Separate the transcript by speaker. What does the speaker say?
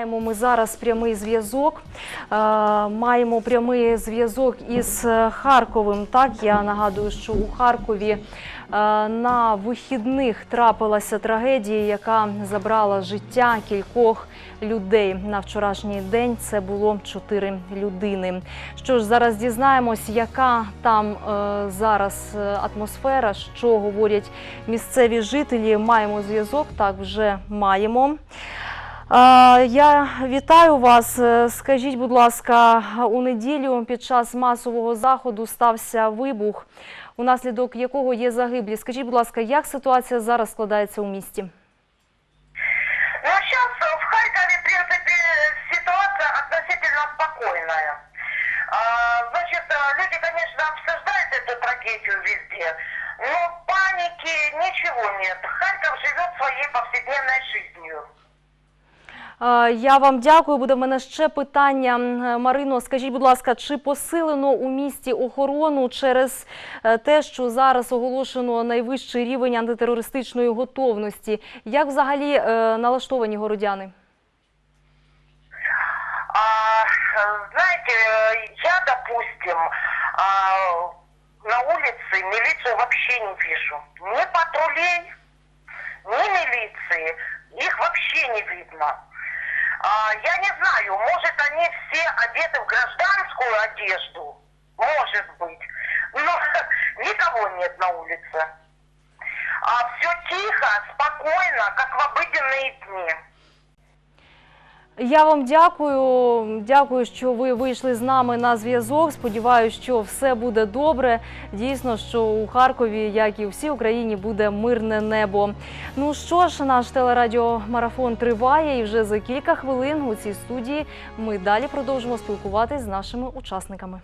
Speaker 1: Маємо ми зараз прямий зв'язок. Е, Маємо прямий зв'язок із Харковим. Так, я нагадую, що у Харкові е, на вихідних трапилася трагедія, яка забрала життя кількох людей. На вчорашній день це було чотири людини. Що ж, зараз дізнаємось, яка там е, зараз атмосфера, що говорять місцеві жителі. Маємо зв'язок, так вже маємо. Е, Я вітаю вас. Е, Скажіть, будь ласка, у неділю під час масового заходу стався вибух, унаслідок якого є загиблі. Скажіть, будь ласка, як ситуація зараз складається у місті?
Speaker 2: Ну, сейчас в Харькове, в принципе, ситуация относительно спокойная. А, значит, э, люди, конечно, обсуждают эту трагедию везде, но паники ничего нет. Харьков живет своей повседневной жизнью.
Speaker 1: Я вам дякую. Буде в мене ще питання. Марино, скажіть, будь ласка, чи посилено у місті охорону через е, те, що зараз оголошено найвищий рівень антитерористичної готовності? Як взагалі е, налаштовані городяни?
Speaker 2: А, знаете, я, допустим, на улице милицию вообще не вижу. Ни патрулей, ни милиции. Их вообще не видно. А, я не знаю, может они все одеты в гражданскую одежду. Может быть. Но никого нет на улице. А все тихо, спокойно, как в обыденные дни.
Speaker 1: Я вам дякую. Дякую, що ви вийшли з нами на зв'язок. Сподіваюся, що все буде добре. Дійсно, що у Харкові, як і у всій Україні, буде мирне небо. Ну що ж, наш телерадіомарафон триває, і вже за кілька хвилин у цій студії ми далі продовжимо спілкуватись з нашими учасниками.